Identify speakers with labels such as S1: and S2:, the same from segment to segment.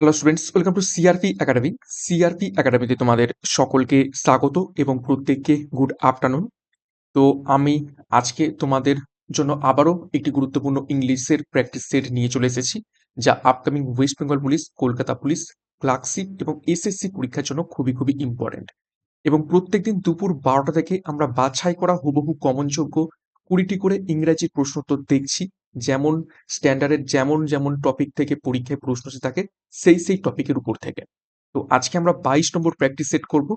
S1: Hello students welcome to CRP academy CRP একাডেমিতে তোমাদের সকলকে স্বাগত এবং প্রত্যেককে গুড আফটারনুন তো আমি আজকে তোমাদের জন্য আবারও একটি গুরুত্বপূর্ণ ইংলিশের প্র্যাকটিস সেট নিয়ে চলে এসেছি, যা upcoming West Bengal police Kolkata police clerkship এবং এসএসসি পরীক্ষার জন্য খুবই খুবই ইম্পর্টেন্ট এবং প্রত্যেকদিন দুপুর বারোটা থেকে আমরা বাছাই করা হুবহু কমনযোগ্য কুড়িটি করে ইংরাজি প্রশ্নোত্তর দেখছি। যেমন স্ট্যান্ডার্ডের যেমন যেমন টপিক থেকে পরীক্ষায় প্রশ্ন এসে থাকে সেই সেই টপিকের উপর থেকে। তো আজকে আমরা বাইশ নম্বর প্র্যাকটিস সেট করব।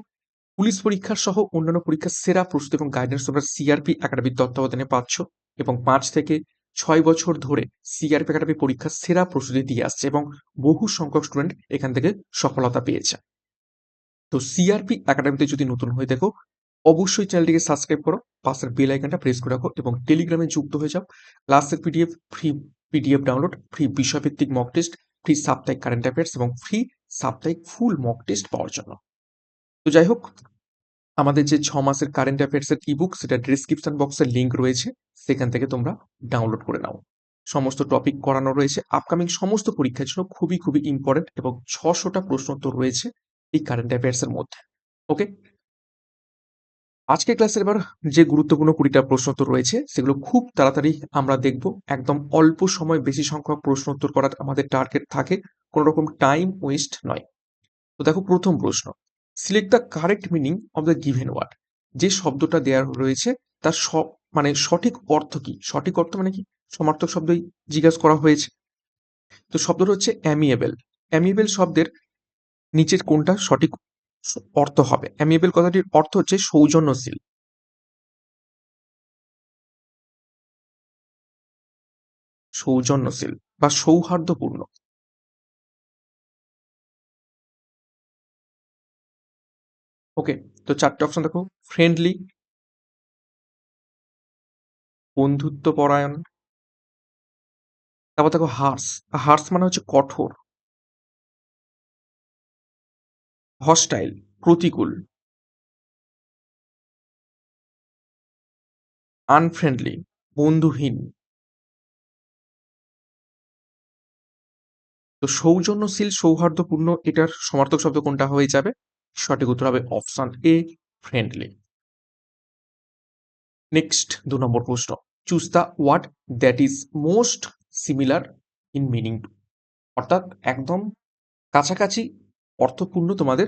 S1: পুলিশ পরীক্ষার সহ অন্যান্য পরীক্ষার সেরা প্রস্তুতি এবং গাইডেন্স তোমরা সিআরপি একাডেমির তত্ত্বাবধানে পাচ্ছ এবং পাঁচ থেকে ছয় বছর ধরে সিআরপি একাডেমি পরীক্ষার সেরা প্রস্তুতি দিয়ে আসছে এবং বহু সংখ্যক স্টুডেন্ট এখান থেকে সফলতা পেয়েছে। তো সিআরপি একাডেমিতে যদি নতুন হয়ে দেখো অবশ্যই চ্যানেলটিকে সাবস্ক্রাইব করো, পাশের বেল আইকনটা প্রেস করে রাখো এবং টেলিগ্রামে যুক্ত হয়ে যাও। ক্লাসের PDF free PDF download free বিষয়ভিত্তিক মক টেস্ট ফ্রি সাপ্তাহিক কারেন্ট অ্যাফেয়ার্স এবং ফ্রি সাপ্তাহিক ফুল মক টেস্ট পাওয়ার জন্য। তো যাই হোক, আমাদের যে ছ মাসের কারেন্ট অ্যাফেয়ার্সের ইবুক সেটা ডিসক্রিপশন বক্সের লিঙ্ক রয়েছে, সেখান থেকে তোমরা ডাউনলোড করে নাও। সমস্ত টপিক করানো রয়েছে। আপকামিং সমস্ত পরীক্ষার জন্য খুবই খুবই ইম্পর্টেন্ট এবং ছশোটা প্রশ্ন প্রশ্নোত্তর রয়েছে এই কারেন্ট অ্যাফেয়ার্সের মধ্যে। ওকে আজকে ক্লাসের এবার যে গুরুত্বপূর্ণ কুড়িটা প্রশ্নোত্তর রয়েছে, সেগুলো খুব তাড়াতাড়ি আমরা দেখব। একদম অল্প সময় বেশি সংখ্যক প্রশ্নোত্তর করার আমাদের টার্গেট থাকে কোনো রকম টাইম ওয়েস্ট নয়। তো দেখো প্রথম প্রশ্ন select the correct meaning of the given word যে শব্দটা দেওয়া রয়েছে, তার মানে সঠিক অর্থ কি? সঠিক অর্থ মানে কি? সমার্থক শব্দই জিজ্ঞাসা করা হয়েছে। তো শব্দটা হচ্ছে অ্যামিয়েবেল অ্যামিয়েবেল শব্দের নিচের কোনটা সঠিক অর্থ হবে। অ্যামিয়েবল কথাটির অর্থ হচ্ছে সৌজন্যশীল। সৌজন্যশীল বা সৌহার্দ্যপূর্ণ। ওকে, তো চারটে অপশন দেখো। ফ্রেন্ডলি, বন্ধুত্বপরায়ণ, তারপর দেখো হার্স। হার্স মানে হচ্ছে কঠোর। হস্টাইল, প্রতিকূল। আনফ্রেন্ডলি, বন্ধুহীন। তো সৌজন্যশীল, সৌহার্দ্যপূর্ণ এটার সমার্থক শব্দ কোনটা হয়ে যাবে? সঠিক উত্তর হবে অপশন এ, ফ্রেন্ডলি। নেক্সট, দু নম্বর প্রশ্ন। Choose the word that is most similar in meaning to. অর্থাৎ একদম কাছাকাছি অর্থপূর্ণ তোমাদের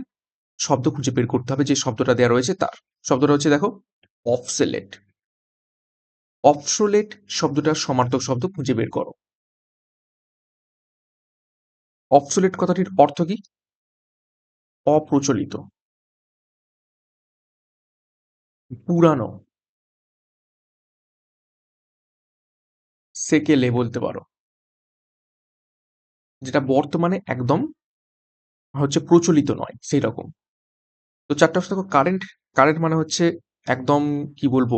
S1: শব্দ খুঁজে বের করতে হবে যে শব্দটা দেওয়া রয়েছে তার। শব্দটা হচ্ছে দেখো অফসেলেট অফসোলেট শব্দটার সমার্থক শব্দ খুঁজে বের করো। অবসোলেট কথাটির অর্থ কি? অপ্রচলিত। পুরানো। সেকেলে বলতে পারো। যেটা বর্তমানে একদম হচ্ছে প্রচলিত নয় সেই রকম তো চারটা অপশন দেখো কারেন্ট কারেন্ট মানে হচ্ছে একদম কি বলব?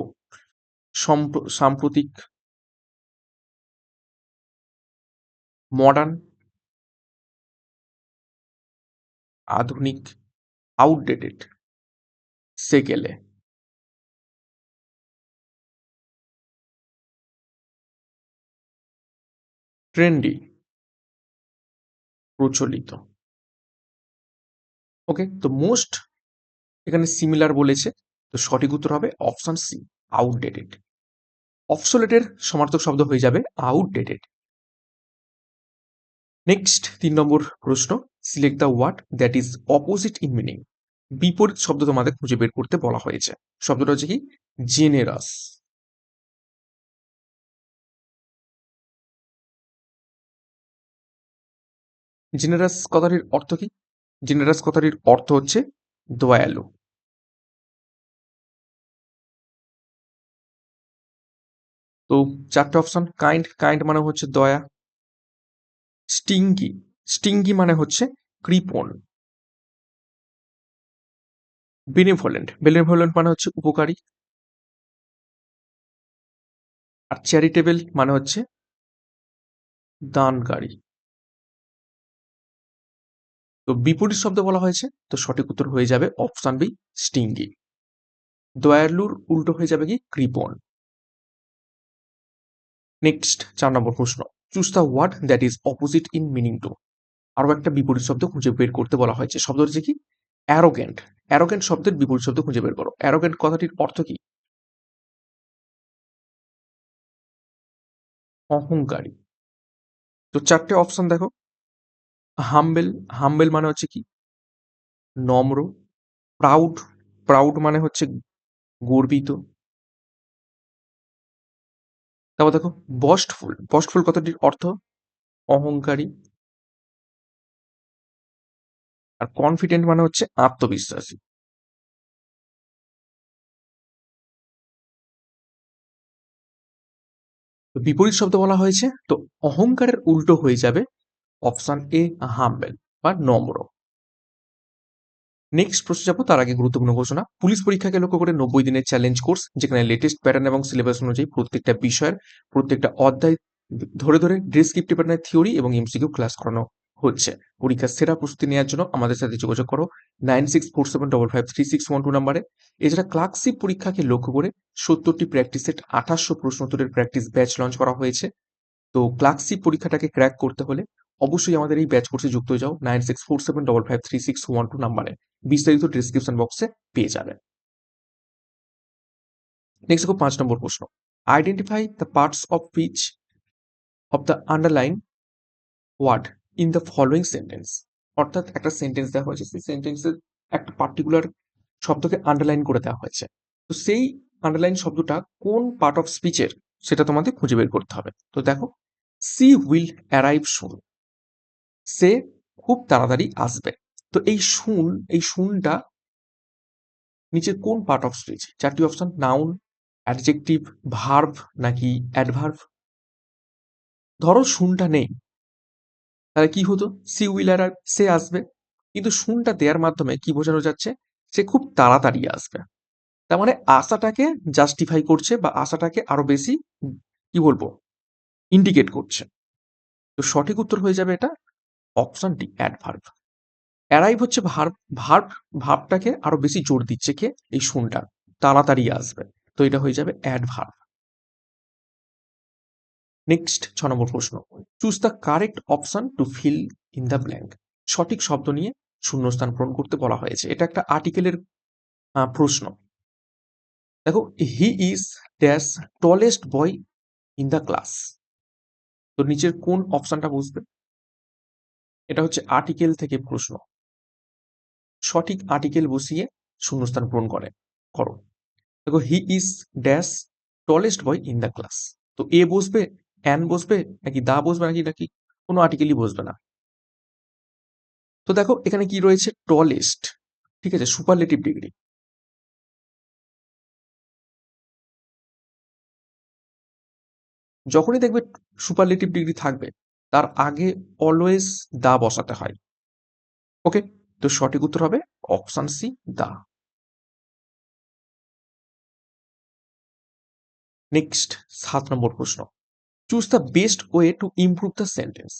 S1: সাম্প্রতিক মডার্ন আধুনিক আউটডেটেড সেকেলে। ট্রেন্ডি প্রচলিত। ওকে তো মোস্ট এখানে সিমিলার বলেছে। তো সঠিক উত্তর হবে অপশন সি আউটডেটেড অপসোলেটের সমার্থক শব্দ হয়ে যাবে আউটডেটেড নেক্সট তিন নম্বর প্রশ্ন select the word that is opposite in meaning বিপরীত শব্দ তোমাদের খুঁজে বের করতে বলা হয়েছে। শব্দটা হচ্ছে কি? জেনেরাস জেনারাস কথাটির অর্থ কি? জেনারাস কথাটির অর্থ হচ্ছে দয়ালু। তো চারটে অপশন কাইন্ড কাইন্ড মানে হচ্ছে দয়া স্টিঙ্গি স্টিঙ্গি মানে হচ্ছে কৃপণ। বেনেভোলেন্ট বেনেভোলেন্ট মানে হচ্ছে উপকারী। আর চ্যারিটেবল মানে হচ্ছে দানকারী। তো বিপরীত শব্দ বলা হয়েছে, তো সঠিক উত্তর হয়ে যাবে অপশন বি স্টিঙ্গি দয়ালুর উল্টো হয়ে যাবে কি, কৃপণ। নেক্সট চার নম্বর প্রশ্ন। Choose the word that is opposite in meaning to আরও একটা বিপরীত শব্দ খুঁজে বের করতে বলা হয়েছে। শব্দ হচ্ছে কি অ্যারোগেন্ট অ্যারোগেন্ট শব্দের বিপরীত শব্দ খুঁজে বের করো। অ্যারোগেন্ট কথাটির অর্থ কি? অহংকারী। তো চারটে অপশন দেখো। হাম্বেল হাম্বেল মানে হচ্ছে কি? নম্র প্রাউড প্রাউড মানে হচ্ছে গর্বিত। তারপর দেখো বস্টফুল বস্টফুল কথাটির অর্থ অহংকারী। আর কনফিডেন্ট মানে হচ্ছে আত্মবিশ্বাসী। বিপরীত শব্দ বলা হয়েছে, তো অহংকারের উল্টো হয়ে যাবে অপশন এ হাম্বেল বা নম্র। নেক্সট প্রশ্ন যাব, তার আগে গুরুত্বপূর্ণ ঘোষণা। পুলিশ পরীক্ষাকে লক্ষ্য করে নব্বই দিনের চ্যালেঞ্জ কোর্স যেখানে লেটেস্ট প্যাটার্ন এবং সিলেবাস অনুযায়ী প্রত্যেকটা বিষয়ের প্রত্যেকটা অধ্যায় ধরে ধরে ডেসক্রিপটিভ প্যাটার্নের থিওরি এবং এমসিকিউ ক্লাস করানো হচ্ছে। পরীক্ষার সেরা প্রস্তুতি নেওয়ার জন্য আমাদের সাথে যোগাযোগ করো nine six four seven double five three six one two নাম্বারে। এছাড়া ক্লার্কশিপ পরীক্ষাকে লক্ষ্য করে সত্তরটি প্র্যাকটিস সেট আঠাশশো প্রশ্ন উত্তরের প্র্যাকটিস ব্যাচ লঞ্চ করা হয়েছে। তো ক্লার্কশিপ পরীক্ষাটাকে ক্র্যাক করতে হলে অবশ্যই আমাদের এই ব্যাচ কোর্সে যুক্ত হয়ে যাও। Nine six four seven double five three six one two নাম্বারে। বিস্তারিত ডিসক্রিপশন বক্সে পেয়ে যাবেন নেক্সট দেখো পাঁচ নম্বর প্রশ্ন। Identify the parts of speech of the underline word in the following sentence অর্থাৎ একটা সেন্টেন্স দেওয়া হয়েছে। সেই সেন্টেন্সের একটা পার্টিকুলার শব্দকে আন্ডারলাইন করে দেওয়া হয়েছে। তো সেই আন্ডারলাইন শব্দটা কোন পার্ট অফ স্পিচের সেটা তোমাদের খুঁজে বের করতে হবে। তো দেখো সি উইল অ্যারাইভ শুন সে খুব তাড়াতাড়ি আসবে। তো এই শুন, এই শুনটা নিচের কোন পার্ট অফ স্পিচ চারটি অপশন নাউন অ্যাডজেক্টিভ ভার্ভ নাকি অ্যাডভার্ভ ধরো শুনটা নেই। তাহলে কি হতো? সি উইল অ্যারাইভ সে আসবে। কিন্তু শুনটা দেওয়ার মাধ্যমে কি বোঝানো যাচ্ছে? সে খুব তাড়াতাড়ি আসবে। তার মানে আশাটাকে জাস্টিফাই করছে বা আশাটাকে আরও বেশি, কি বলব ইন্ডিকেট করছে। তো সঠিক উত্তর হয়ে যাবে এটা। অপশন ডি অ্যাডভার্ব অ্যারাইভ হচ্ছে ভার্ব ভার্ব ভাবটাকে আরও বেশি জোর দিচ্ছে কে? এই শুনটা তাড়াতাড়ি আসবে। তো এটা হয়ে যাবে অ্যাডভার্ব নেক্সট ছ নম্বর প্রশ্ন। Choose the correct option to fill in the blank সঠিক শব্দ নিয়ে শূন্যস্থান পূরণ করতে বলা হয়েছে। এটা একটা আর্টিকেলের প্রশ্ন। দেখো he is dash tallest boy in the class তো নিচের কোন অপশনটা বুঝবে? এটা হচ্ছে আর্টিকেল থেকে প্রশ্ন। সঠিক আর্টিকেল বসিয়ে শূন্যস্থান পূরণ করে, করো। দেখো he is dash tallest boy in the class তো এ বসবে অ্যান বসবে, নাকি দা বসবে, নাকি নাকি কোনো আর্টিকেলই বসবে না। তো দেখো, এখানে কি রয়েছে? টলেস্ট ঠিক আছে সুপারলেটিভ ডিগ্রি যখনই দেখবে সুপারলেটিভ ডিগ্রি থাকবে তার আগে অলওয়েজ দা বসাতে হয়। ওকে তো সঠিক উত্তর হবে অপশন সি দা। নেক্সট সাত নম্বর প্রশ্ন। Choose the best way to improve the sentence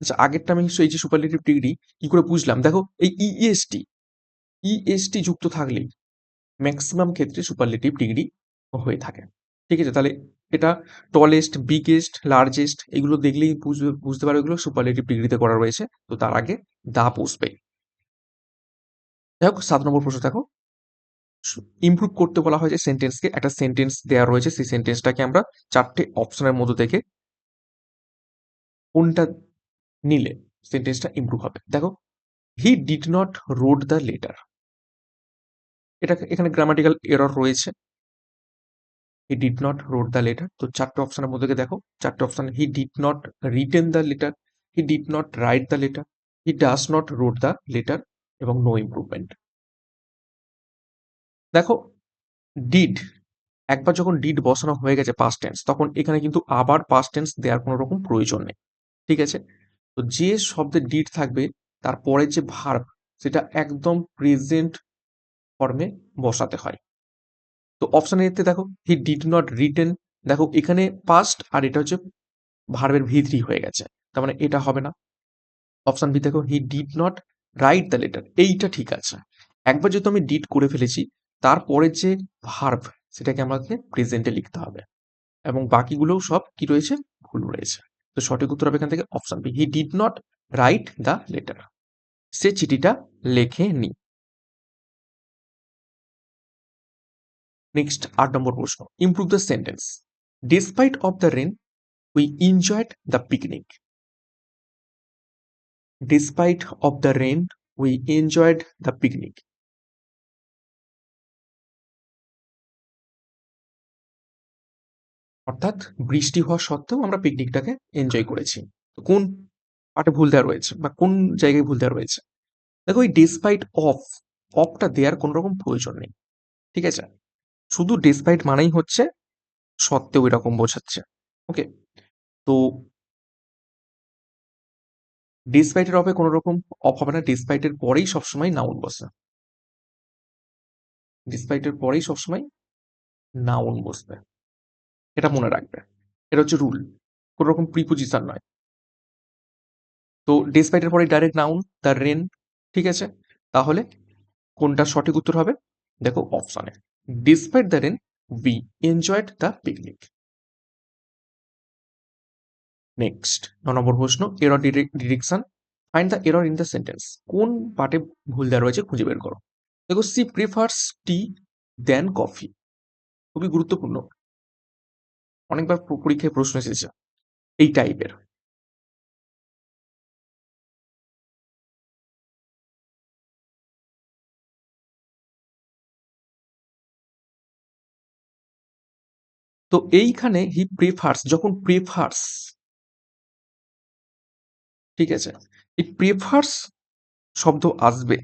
S1: আচ্ছা আগেরটা আমি এই যে সুপারলেটিভ ডিগ্রি কি করে বুঝলাম? দেখো, এই ইএসটি ইএসটি যুক্ত থাকলেই ম্যাক্সিমাম ক্ষেত্রে সুপারলেটিভ ডিগ্রি হয়ে থাকে। ঠিক আছে? তাহলে এটা টলেস্ট বিগেস্ট লার্জেস্ট এগুলো দেখলেই বুঝবে, বুঝতে পারবে এগুলো সুপারলেটিভ ডিগ্রিতে করা রয়েছে। তো তার আগে দা বসবে। যাই সাত নম্বর প্রশ্ন দেখো। ইমপ্রুভ করতে বলা হয়েছে সেন্টেন্সকে একটা সেন্টেন্স দেওয়া রয়েছে, সেই সেন্টেন্সটাকে আমরা চারটে অপশনের মধ্যে থেকে কোনটা নিলে সেন্টেন্সটা ইমপ্রুভ হবে। দেখো he did not wrote the letter এটা এখানে গ্রামাটিক্যাল এরর রয়েছে। He did not wrote the letter তো চারটে অপশানের মধ্যে দেখো, চারটে option he did not written the letter he did not write the letter he does not wrote the letter এবং নো ইম্প্রুভমেন্ট দেখো ডিড একবার যখন ডিড বসানো হয়ে গেছে পাস্ট টেন্স তখন এখানে কিন্তু আবার পাস্ট টেন্স দেওয়ার কোনো রকম প্রয়োজন নেই, ঠিক আছে? তো যে শব্দে ডিড থাকবে তারপরে যে ভার্ব সেটা একদম প্রেজেন্ট ফর্মে বসাতে হয়। তো অপশন এতে দেখো হি ডিড নট রিটেন দেখো এখানে পাস্ট আর এটা হচ্ছে ভার্বের ভি থ্রি হয়ে গেছে, তার মানে এটা হবে না। অপশান বি দেখো he did not write the letter এইটা ঠিক আছে। একবার যেহেতু আমি ডিড করে ফেলেছি, তারপরে যে ভার্ব সেটাকে আমাকে প্রেজেন্টে লিখতে হবে। এবং বাকিগুলোও সব কি রয়েছে? ভুল রয়েছে। তো সঠিক উত্তর হবে এখান থেকে option B he did not write the letter সে চিঠিটা লেখেনি। নেক্সট আট নম্বর প্রশ্ন। Improve the sentence despite of the rain we enjoyed the picnic despite of the rain we enjoyed the picnic অর্থাৎ বৃষ্টি হওয়া সত্ত্বেও আমরা পিকনিকটাকে এনজয় করেছি। তো কোন পার্টে ভুল দেওয়া রয়েছে বা কোন জায়গায় ভুল দেওয়া রয়েছে? দেখো এই ডিসপাইট অফ অফটা দেওয়ার কোনো রকম প্রয়োজন নেই। ঠিক আছে? শুধু ডিসপাইট মানেই হচ্ছে, সত্ত্বেও এরকম বোঝাচ্ছে। ওকে তো ডিসপাইটের অফে কোনো রকম অফ হবে না ডিসপাইটের পরেই সবসময় নাউন বসে। ডিসপাইটের পরেই সবসময় নাউন বসবে। এটা মনে রাখবে। এটা হচ্ছে রুল কোনো রকম প্রিপোজিশন নয়। তো ডিসপাইটের পরে ডাইরেক্ট নাউন দ্য রেন ঠিক আছে? তাহলে কোনটা সঠিক উত্তর হবে? দেখো অপশনে despite the rain we enjoyed the picnic next ন নম্বর প্রশ্ন error direction find the error in the sentence কোন পার্টে ভুল দেওয়া রয়েছে খুঁজে বের করো। দেখো she prefers tea than coffee খুবই গুরুত্বপূর্ণ। অনেকবার পরীক্ষায় প্রশ্ন এসেছে। এই টাইপের তো এইখানে হি প্রেফার্স যখন প্রেফার্স ঠিক আছে, এই প্রেফার্স শব্দ আসবে,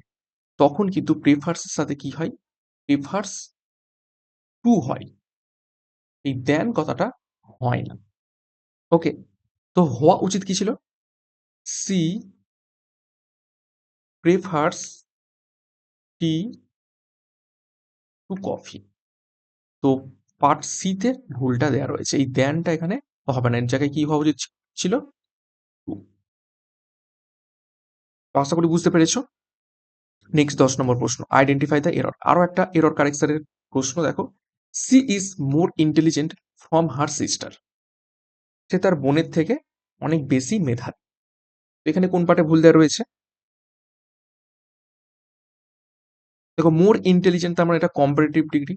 S1: তখন কিন্তু প্রেফার্সের সাথে কি হয়? প্রেফার্স টু হয়। এই দেন কথাটা হয় না। ওকে তো হওয়া উচিত কি ছিল? She prefers tea to coffee তো পার্ট সিতে ভুলটা দেওয়া রয়েছে। এই দেনটা এখানে হবে না। এর জায়গায় কি হওয়া উচিত ছিল? আশা করি বুঝতে পেরেছ। নেক্সট দশ নম্বর প্রশ্ন। আইডেন্টিফাই দ্য এরর আরও একটা এরর কারেক্টারের প্রশ্ন দেখো। She is more intelligent from her sister সে তার বোনের থেকে অনেক বেশি মেধাবী। এখানে কোন পার্টে ভুল দেওয়া রয়েছে? দেখো মোর ইন্টেলিজেন্ট তার মানে এটা কম্পারেটিভ ডিগ্রি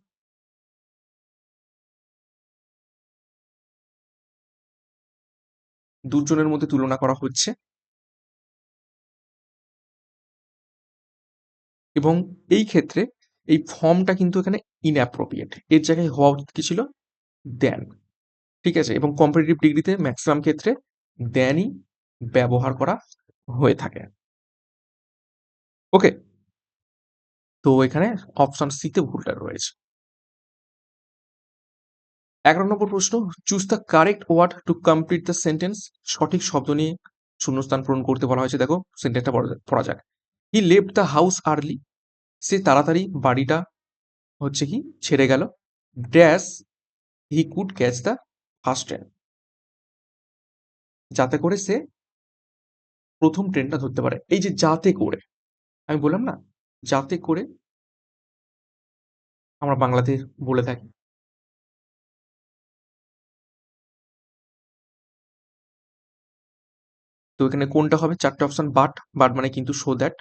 S1: দুজনের মধ্যে তুলনা করা হচ্ছে। এবং এই ক্ষেত্রে এই ফর্মটা কিন্তু এখানে ইনঅ্যাপ্রোপ্রিয়েট এর জায়গায় হওয়া উচিত কি ছিল? দেন ঠিক আছে? এবং কম্পিটিটিভ ডিগ্রিতে ম্যাক্সিমাম ক্ষেত্রে দেনই ব্যবহার করা হয়ে থাকে। ওকে তো এখানে অপশন সিতে ভুলটা রয়েছে। এগারো নম্বর প্রশ্ন choose the correct word to complete the sentence সঠিক শব্দ নিয়ে শূন্যস্থান পূরণ করতে বলা হয়েছে। দেখো সেন্টেন্সটা পড়া যাক he left the house early সে তাড়াতাড়ি বাড়িটা হচ্ছে কি, ছেড়ে গেল। Dash he could catch the first train যাতে করে সে প্রথম ট্রেনটা ধরতে পারে। এই যে যাতে করে আমি বললাম না, যাতে করে আমরা বাংলাতে বলে থাকি। তো এখানে কোনটা হবে? চারটে অপশন বাট বাট মানে কিন্তু শো দ্যাট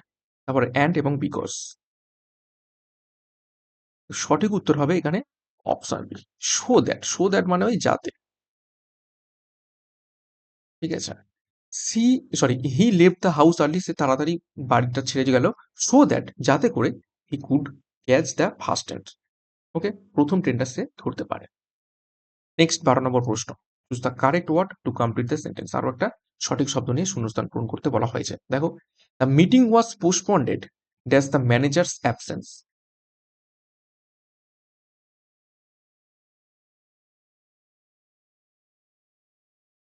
S1: তারপরে অ্যান্ড এবং বিকজ সঠিক উত্তর হবে এখানে option B so that so that মানে ওই যাতে। ঠিক আছে? সি সরি হি লেভ দ্য হাউস আর্লি সে তাড়াতাড়ি বাড়িটা ছেড়ে গেল। শো দ্যাট যাতে করে he could catch the first train okay প্রথম ট্রেনটা সে ধরতে পারে। নেক্সট বারো নম্বর প্রশ্ন। Choose the correct word to complete the sentence আরও একটা সঠিক শব্দ নিয়ে শূন্যস্থান পূরণ করতে বলা হয়েছে। দেখো the meeting was postponed dash the manager's absence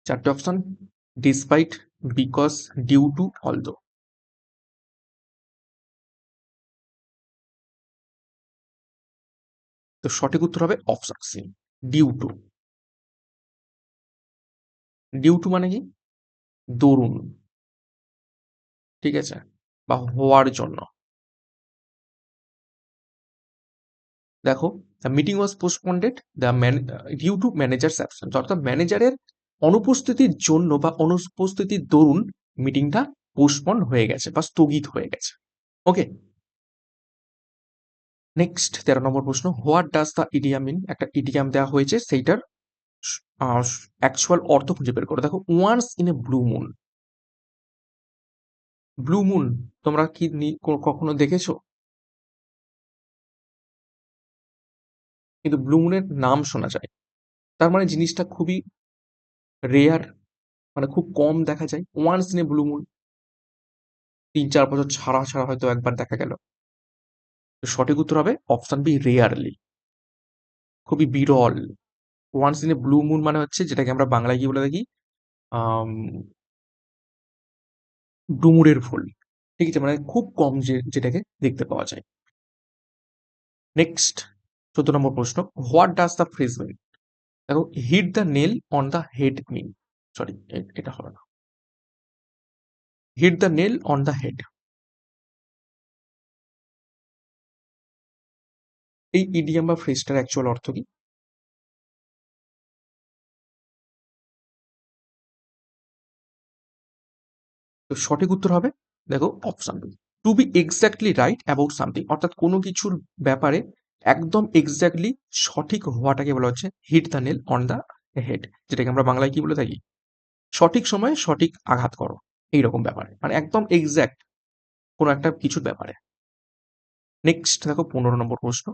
S1: চারটে option despite because due to although তো সঠিক উত্তর হবে option C due to due to মানে কি? দরুন। ঠিক আছে? বা হওয়ার জন্য। দেখো the meeting was postponed the due to manager absence অর্থাৎ ম্যানেজারের অনুপস্থিতির জন্য বা অনুপস্থিতির দরুন মিটিংটা পোস্টপন হয়ে গেছে বা স্থগিত হয়ে গেছে। ওকে নেক্সট তেরো নম্বর প্রশ্ন what does the idiom mean একটা ইডিয়াম দেওয়া হয়েছে, সেইটার অ্যাকচুয়াল অর্থ খুঁজে বের করো। দেখো once in a blue moon blue moon তোমরা কি কখনো দেখেছ? কিন্তু ব্লু মুনের নাম শোনা যায়। তার মানে জিনিসটা খুবই রেয়ার মানে খুব কম দেখা যায়। Once in a blue moon তিন, চার বছর ছাড়া ছাড়া হয়তো একবার দেখা গেল। সঠিক উত্তর হবে অপশন বি রেয়ারলি খুবই বিরল। Once in a blue moon মানে হচ্ছে যেটাকে আমরা বাংলায় কি বলে থাকি? ডুমুরের ফুল ঠিক আছে? মানে খুব কম যে, যেটাকে দেখতে পাওয়া যায়। নেক্সট চোদ্দ নম্বর প্রশ্ন what does the phrase mean দেখো hit the nail on the head mean sorry এটা হবে না। Hit the nail on the head এই ইডিয়াম বা ফ্রেজটার অ্যাকচুয়াল অর্থ কি? তো সঠিক উত্তর হবে, দেখো option B to be exactly right about something অর্থাৎ কোনো কিছুর ব্যাপারে একদম এক্স্যাক্টলি সঠিক হওয়াটাকে বলা হচ্ছে hit the nail on the head যেটাকে আমরা বাংলায় কি বলে থাকি? সঠিক সময়ে সঠিক আঘাত করো, এইরকম ব্যাপারে। মানে একদম এক্স্যাক্ট কোনো একটা কিছুর ব্যাপারে। নেক্সট দেখো, পনেরো নম্বর প্রশ্ন।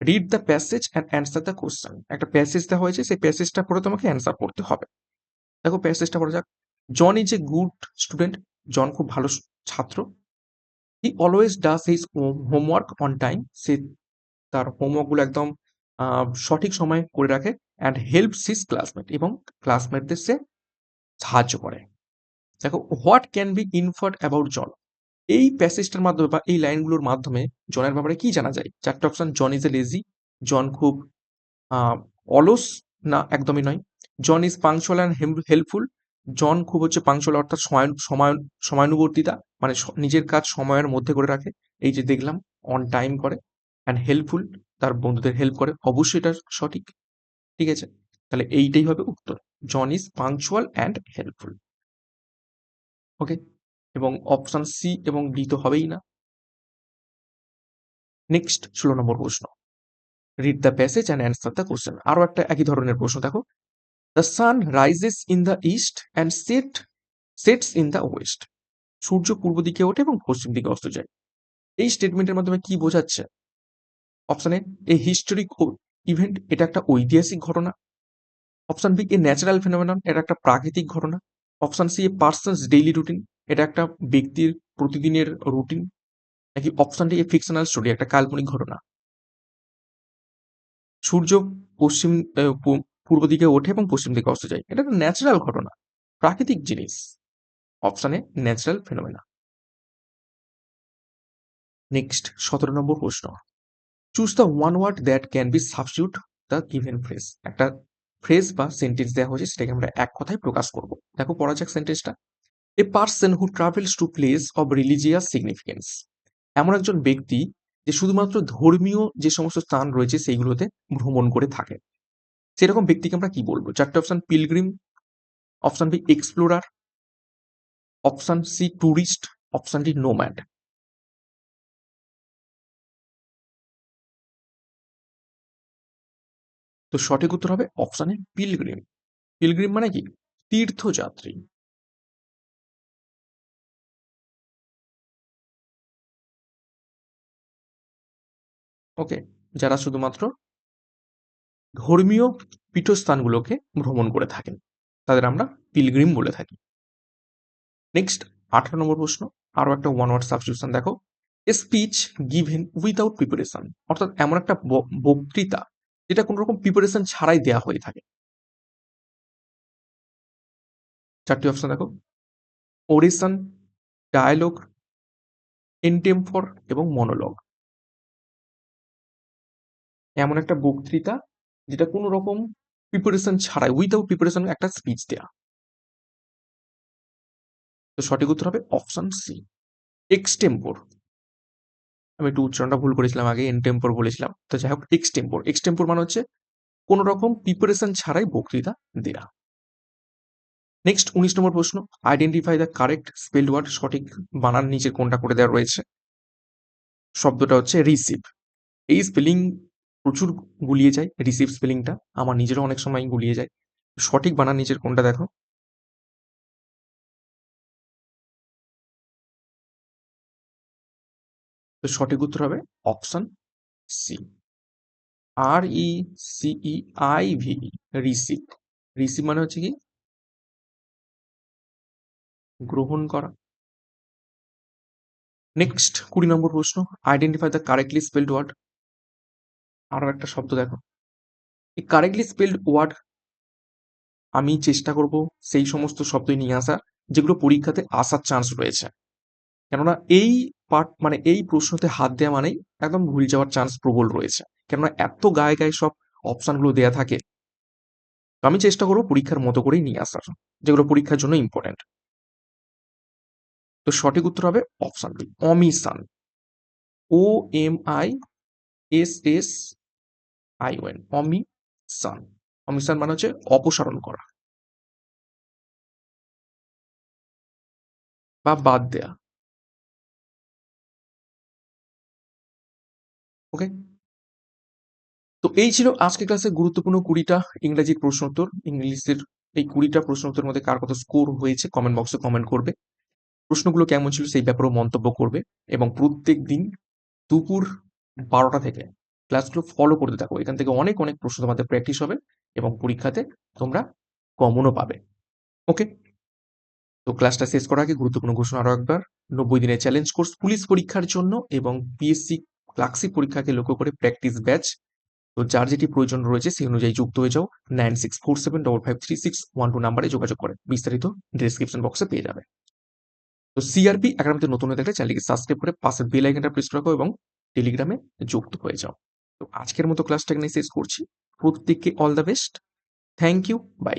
S1: Read the passage and answer the question একটা প্যাসেজ দেওয়া হয়েছে, সেই প্যাসেজটা পড়ে তোমাকে অ্যান্সার করতে হবে। দেখো প্যাসেজটা পড়া যাক। John is a good student John খুব ভালো ছাত্র। He always does his homework on time সে তার হোমওয়ার্কগুলো একদম সঠিক সময় করে রাখে অ্যান্ড হেল্প হিজ ক্লাসমেট এবং ক্লাসমেটদের সে সাহায্য করে। দেখো what can be inferred about John এই প্যাসেজটার মাধ্যমে বা এই লাইনগুলোর মাধ্যমে জনের ব্যাপারে কি জানা যায়? চারটে option John is a lazy John খুব অলস না, একদমই নয়। John is punctual and helpful John খুব হচ্ছে পাংচুয়াল অর্থাৎ সময় সময় সময়ানুবর্তিতা মানে নিজের কাজ সময়ের মধ্যে করে রাখে। এই যে দেখলাম অন টাইম করে অ্যান্ড হেল্পফুল তার বন্ধুদের হেল্প করে। অবশ্যই এটা সঠিক। ঠিক আছে? তাহলে এইটাই হবে উত্তর। John is punctual and helpful okay এবং অপশন সি এবং ডি তো হবেই না। নেক্সট ষোলো নম্বর প্রশ্ন। Read the passage and answer the question আরও একটা একই ধরনের প্রশ্ন, দেখো। The sun rises in the east and set sets in the west সূর্য পূর্ব দিকে ওঠে এবং পশ্চিম দিকে অস্ত যায়। এই স্টেটমেন্টের মাধ্যমে কি বোঝাচ্ছে? অপশন এ হিস্টোরিক ইভেন্ট এটা একটা ঐতিহাসিক ঘটনা। Option B a natural phenomenon এটা একটা প্রাকৃতিক ঘটনা। Option C a person's daily routine এটা একটা ব্যক্তির প্রতিদিনের রুটিন নাকি option D a fictional story একটা কাল্পনিক ঘটনা। সূর্য পশ্চিম পূর্ব দিকে ওঠে এবং পশ্চিম দিকে অস্ত যায়। এটা একটা ন্যাচারাল ঘটনা, প্রাকৃতিক জিনিস। অপশানে ন্যাচারাল ফেনোমেনা নেক্সট সতেরো নম্বর প্রশ্ন। Choose the one word that can be substitute the given phrase একটা ফ্রেজ বা সেন্টেন্স দেওয়া হয়েছে, সেটাকে আমরা এক কথায় প্রকাশ করব। দেখো, পড়া যাক সেন্টেন্সটা a person who travels to place of religious significance এমন একজন ব্যক্তি যে শুধুমাত্র ধর্মীয় যে সমস্ত স্থান রয়েছে, সেইগুলোতে ভ্রমণ করে থাকে। সেরকম ব্যক্তিকে আমরা কি বলব? চারটে option pilgrim option B explorer option C tourist option D nomad তো সঠিক উত্তর হবে অপশানে পিলগ্রিম পিলগ্রিম মানে কি? তীর্থযাত্রী। ওকে যারা শুধুমাত্র ধর্মীয় পীঠস্থানগুলোকে ভ্রমণ করে থাকেন। তাদের আমরা পিলগ্রিম বলে থাকি। নেক্সট আঠারো নম্বর প্রশ্ন। আরও একটা ওয়ান ওয়ার্ড সাবস্টিউশন দেখো স্পিচ গিভেন উইদাউট প্রিপারেশন অর্থাৎ এমন একটা বক্তৃতা যেটা কোনো রকম প্রিপারেশন ছাড়াই দেয়া হয়ে থাকে। চারটি অপশন দেখো। ওরেশন ডায়ালগ ইনটেম্পর এবং মনোলগ এমন একটা বক্তৃতা যেটা কোনো রকম প্রিপারেশন ছাড়াই উইদাউট প্রিপারেশন একটা স্পিচ দেয়া। তো সঠিক উত্তর হবে অপশন সি এক্সটেম্পোর আমি একটু উচ্চারণটা ভুল করেছিলাম আগে এনটেম্পোর বলেছিলাম। তো যাই হোক এক্সটেম্পোর এক্সটেম্পোর মানে হচ্ছে কোনো রকম প্রিপারেশন ছাড়াই বক্তৃতা দেয়া। নেক্সট উনিশ নম্বর প্রশ্ন identify the correct spell word সঠিক বানান নিচে কোনটা করে দেওয়া রয়েছে? শব্দটা হচ্ছে রিসিভ এই স্পেলিং প্রচুর গুলিয়ে যায় রিসিভ স্পেলিংটা আমার নিজেরও অনেক সময় গুলিয়ে যায়। সঠিক বানান নিচের কোনটা দেখো। তো সঠিক উত্তর হবে অপশন সি আর ই সিই আই ভি রিসিভ রিসিভ মানে হচ্ছে কি? গ্রহণ করা। নেক্সট কুড়ি নম্বর প্রশ্ন। Identify the correctly spelled word আরও একটা শব্দ দেখো। এই কারেক্টলি স্পেলড ওয়ার্ড আমি চেষ্টা করব সেই সমস্ত শব্দই নিয়ে আসা যেগুলো পরীক্ষাতে আসার চান্স রয়েছে। কেননা এই পার্ট মানে এই প্রশ্নতে হাত দেওয়া মানেই একদম ভুল যাওয়ার চান্স প্রবল রয়েছে। কেননা এত গায়ে গায়ে সব অপশানগুলো দেয়া থাকে আমি চেষ্টা করব পরীক্ষার মতো করেই নিয়ে আসার, যেগুলো পরীক্ষার জন্য ইম্পর্টেন্ট তো সঠিক উত্তর হবে option B omission O M I S S I O N মানে হচ্ছে অপসারণ করা। বা বাদ দেয়া। ওকে তো এই ছিল আজকে ক্লাসে গুরুত্বপূর্ণ কুড়িটা ইংরেজির প্রশ্ন উত্তর। ইংলিশের এই কুড়িটা প্রশ্ন উত্তরের মধ্যে কার কত স্কোর হয়েছে কমেন্ট বক্সে কমেন্ট করবে। প্রশ্নগুলো কেমন ছিল সেই ব্যাপারেও মন্তব্য করবে এবং প্রত্যেক দিন দুপুর বারোটা থেকে ক্লাসগুলো ফলো করতে থাকো। এখান থেকে অনেক অনেক প্রশ্ন তোমাদের প্র্যাকটিস হবে এবং পরীক্ষাতে তোমরা কমনও পাবে। ওকে তো ক্লাসটা শেষ করার আগে গুরুত্বপূর্ণ ঘোষণা আরও একবার। নব্বই দিনের চ্যালেঞ্জ কোর্স পুলিশ পরীক্ষার জন্য এবং পিএসসি ক্লাসিক পরীক্ষাকে লক্ষ্য করে প্র্যাকটিস ব্যাচ তো যার যেটি প্রয়োজন রয়েছে সেই অনুযায়ী যুক্ত হয়ে যাও। Nine six four seven double five three six one two নাম্বারে যোগাযোগ করে। বিস্তারিত ডিসক্রিপশন বক্সে পেয়ে যাবে। তো সিআরপি একাডেমিতে নতুন হয়ে থাকলে চ্যানেলকে সাবস্ক্রাইব করে পাশের বেল আইকনটা প্রেস রাখো এবং টেলিগ্রামে যুক্ত হয়ে যাও। তো আজকের মতো ক্লাসটা এখানে শেষ করছি। প্রত্যেককে all the best thank you bye